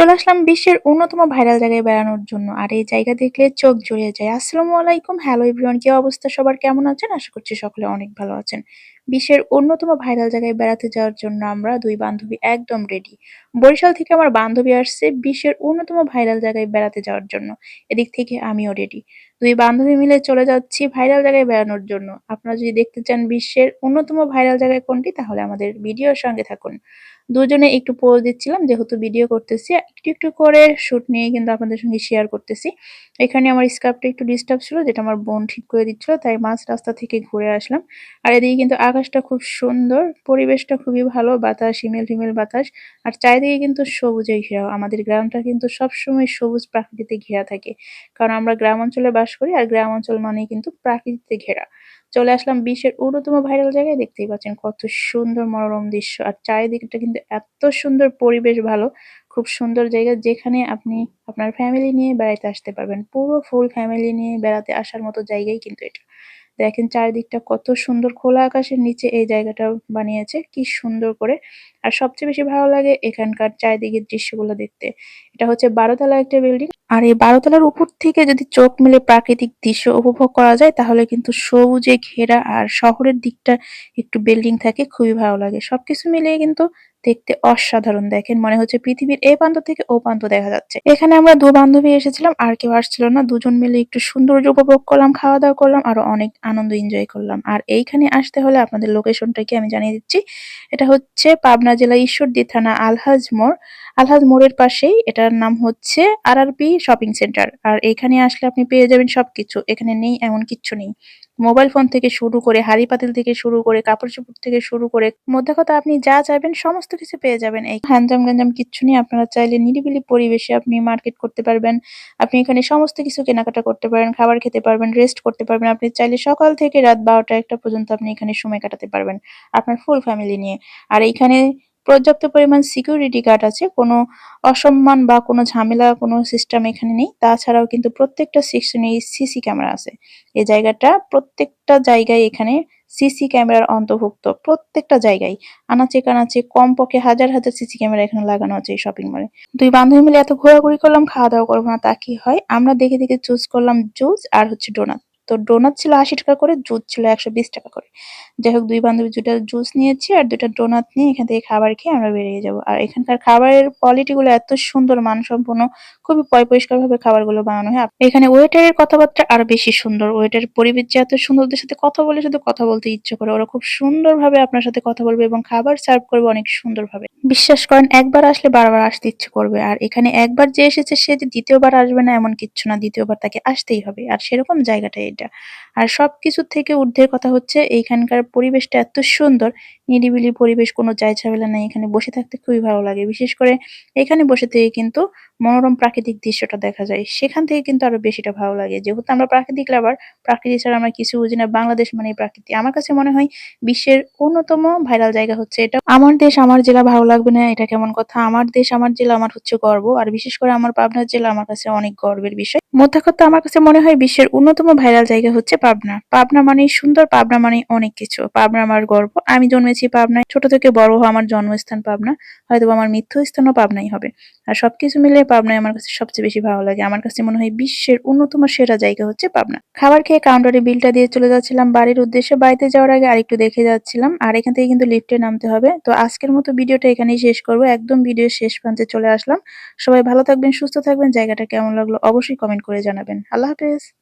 চলে আসলাম বিশ্বের অন্যতম ভাইরাল জায়গায় বেড়ানোর জন্য। আর এই জায়গা দেখলে চোখ জুড়িয়ে যায়। আসসালামু আলাইকুম। হ্যালো এভরিওয়ান কি অবস্থা? সবার কেমন আছেন? আশা করছি সকলে অনেক ভালো আছেন। বিশ্বের অন্যতম ভাইরাল জায়গায় বেড়াতে যাওয়ার জন্য আমরা দুই বান্ধবী একদম রেডি বরিশাল থেকে আমার বান্ধবী আসছে বিশ্বের অন্যতম ভাইরাল জায়গায় বেড়াতে যাওয়ার জন্য। এদিক থেকে আমিও রেডি দুই বান্ধবী মিলে চলে যাচ্ছি ভাইরাল জায়গায় বেড়ানোর জন্য। আপনারা যদি দেখতে চান বিশ্বের অন্যতম ভাইরাল জায়গায় কোনটি, তাহলে আমাদের ভিডিওর সঙ্গে থাকুন। দুজনে একটু পোজ দিচ্ছিলাম, যেহেতু ভিডিও করতেছি একটু একটু করে শ্যুট নিয়ে কিন্তু আপনাদের সঙ্গে শেয়ার করতেছি। এখানে আমার স্কার্ফটা একটু ডিস্টার্ব ছিল, যেটা আমার বোন ঠিক করে দিচ্ছিল, তাই মাঝ রাস্তা থেকে ঘুরে আসলাম। আর এদিকে কিন্তু আকাশটা খুব সুন্দর, পরিবেশটা খুবই ভালো, বাতাস, হিমেল হিমেল বাতাস। আর চারিদিকে কিন্তু সবুজে ঘেরা, আমাদের গ্রামটা কিন্তু সবসময় সবুজ প্রাকৃতিতে ঘেরা থাকে। কারণ আমরা গ্রাম অঞ্চলে বাস করি, আর গ্রাম অঞ্চল মানেই কিন্তু প্রাকৃতিতে ঘেরা। চলে আসলাম বিশ্বের অন্যতম ভাইরাল জায়গায়, দেখতেই পাচ্ছেন কত সুন্দর মনোরম দৃশ্য। আর চারিদিকটা কিন্তু এত সুন্দর, পরিবেশ ভালো। খুব সুন্দর জায়গা যেখানে আপনি আপনার ফ্যামিলি নিয়ে বেড়াইতে আসতে পারবেন। পুরো ফুল ফ্যামিলি নিয়ে বেড়াতে আসার মতো জায়গাই কিন্তু এটা। দেখেন চারিদিকটা কত সুন্দর খোলা আকাশের নিচে এই জায়গাটা বানিয়েছে, কি সুন্দর করে। আর সবচেয়ে বেশি ভালো লাগে এখানকার চারিদিকের দৃশ্যগুলো দেখতে। এটা হচ্ছে বারোতলা একটা বিল্ডিং আর এই বারোতলার উপর থেকে যদি চোখ মিলে প্রাকৃতিক দৃশ্য উপভোগ করা যায়, তাহলে কিন্তু সবুজে ঘেরা আর শহরের দিকটা একটু বিল্ডিং থাকে, খুবই ভালো লাগে। সবকিছু মিলিয়ে কিন্তু দেখতে অসাধারণ দেখেন, মনে হচ্ছে পৃথিবীর এই প্রান্ত থেকে ও প্রান্ত দেখা যাচ্ছে। এখানে আমরা দু বান্ধবী এসেছিলাম, আর কেউ আসছিল না, দুজন মিলে একটু সৌন্দর্য উপভোগ করলাম খাওয়া দাওয়া করলাম, আরও অনেক আনন্দ এনজয় করলাম। আর এইখানে আসতে হলে আপনাদের লোকেশনটা কি আমি জানিয়ে দিচ্ছি। এটা হচ্ছে পাবনা জেলা ঈশ্বরদী থানা আলহাজ মোড়। আলহাজ মোড়ের পাশেই, এটার নাম হচ্ছে R R P shopping centre. আর এখানে আসলে আপনি পেয়ে যাবেন সবকিছু, এখানে নেই এমন কিচ্ছু নেই। মোবাইল ফোন থেকে শুরু করে হাড়ি পাতিল থেকে শুরু করে কাপড় চোপড় থেকে শুরু করে মধ্যে কথা আপনি যা চাইবেন সমস্ত কিছু পেয়ে যাবেন। এই হ্যান্ডজাম গ্যাঞ্জাম কিচ্ছু নেই, আপনারা চাইলে নিরিবিলি পরিবেশে আপনি মার্কেট করতে পারবেন। আপনি এখানে সমস্ত কিছু কেনাকাটা করতে পারেন খাবার খেতে পারবেন রেস্ট করতে পারবেন। আপনি চাইলে সকাল থেকে রাত বারোটা একটা পর্যন্ত আপনি এখানে সময় কাটাতে পারবেন, আপনার ফুল ফ্যামিলি নিয়ে। আর এইখানে পর্যাপ্ত পরিমাণ সিকিউরিটি গার্ড আছে, কোনো অসম্মান বা কোনো ঝামেলা, কোনো সিস্টেম এখানে নেই। তাছাড়াও কিন্তু প্রত্যেকটা সেকশনে সিসি ক্যামেরা আছে। এই জায়গাটা প্রত্যেকটা জায়গায় এখানে সিসি ক্যামেরার অন্তর্ভুক্ত, প্রত্যেকটা জায়গায়। আনাচে কানাচে কম কমপক্ষে হাজার হাজার সিসি ক্যামেরা এখানে লাগানো আছে এই শপিং মলে দুই বান্ধবী মিলে এত ঘোরাঘুরি করলাম খাওয়া দাওয়া করব না, তা কি হয়? আমরা দেখে দেখে চুজ করলাম জুস আর হচ্ছে ডোনাট তো ডোনাট ছিল আশি টাকা করে জুস ছিল একশো বিশ টাকা করে। যাই হোক, দুই বান্ধবী দুটা জুস নিয়েছি আর দুটা ডোনাট নিয়ে এখান থেকে খাবার খেয়ে আমরা বেরিয়ে যাব। আর এখানকার খাবারের কোয়ালিটি গুলো এত সুন্দর, মানসম্পন্ন, খুবই পয় পরিষ্কার ভাবে খাবারগুলো বানানো হয়। এখানে ওয়েটারের কথাবার্তা আরও বেশি সুন্দর। ওয়েটার পরিবেশ যে এত সুন্দর ওদের সাথে কথা বলে শুধু কথা বলতে ইচ্ছে করে, ওরা খুব সুন্দর ভাবে আপনার সাথে কথা বলবে এবং খাবার সার্ভ করবে অনেক সুন্দর ভাবে বিশ্বাস করেন, একবার আসলে বারবার আসতে ইচ্ছে করবে। আর এখানে একবার যে এসেছে, সে যে দ্বিতীয়বার আসবে না, এমন কিচ্ছু না। দ্বিতীয়বার তাকে আসতেই হবে। আর সেরকম জায়গাটা এটা। আর সব কিছুর থেকে ঊর্ধ্বের কথা হচ্ছে এইখানকার পরিবেশটা এত সুন্দর নিরিবিলি পরিবেশ, কোনো ঝামেলা নাই, এখানে বসে থাকতে খুবই ভালো লাগে। বিশেষ করে এখানে বসে থেকে কিন্তু মনোরম প্রাকৃতিক দৃশ্যটা দেখা যায়। সেখান থেকে কিন্তু আরও বেশিটা ভালো লাগে। যেহেতু আমরা প্রাকৃতিক লাভার, প্রকৃতি ছাড়া আমরা কিছু বুঝি না। বাংলাদেশ মানে প্রাকৃতি। আমার কাছে মনে হয় বিশ্বের অন্যতম ভাইরাল জায়গা হচ্ছে এটা। আমার দেশ, আমার জেলা ভালো লাগবে না? এটা কেমন কথা? আমার দেশ, আমার জেলা, আমার হচ্ছে গর্ব। আর বিশেষ করে আমার পাবনার জেলা আমার কাছে অনেক গর্বের বিষয়। মোদ্দা আমার কাছে মনে হয় বিশ্বের অন্যতম ভাইরাল জায়গা হচ্ছে পাবনা। পাবনা মানে সুন্দর, পাবনা মানে অনেক কিছু। পাবনা আমার গর্ব। আমি জন্মেছি পাবনায় ছোট থেকে বড় হওয়া আমার জন্মস্থান পাবনা হয়তো আমার মৃত্যু স্থানও পাবনাই হবে। আর সবকিছু মিলে পাবনায় আমার কাছে সবচেয়ে বেশি ভালো লাগে। আমার কাছে মনে হয় বিশ্বের অন্যতম সেরা জায়গা হচ্ছে পাবনা খাবার খেয়ে কাউন্টারে বিলটা দিয়ে চলে যাচ্ছিলাম বাড়ির উদ্দেশ্যে। বাড়িতে যাওয়ার আগে আরেকটু দেখে যাচ্ছিলাম। আর এখান থেকে কিন্তু লিফটে নামতে হবে। তো আজকের মতো ভিডিওটা এখানেই শেষ করব। একদম ভিডিও শেষ প্রান্তে চলে আসলাম। সবাই ভালো থাকবেন, সুস্থ থাকবেন। জায়গাটা কেমন লাগল অবশ্যই কমেন্ট করে জানাবেন। আল্লাহ হাফেজ।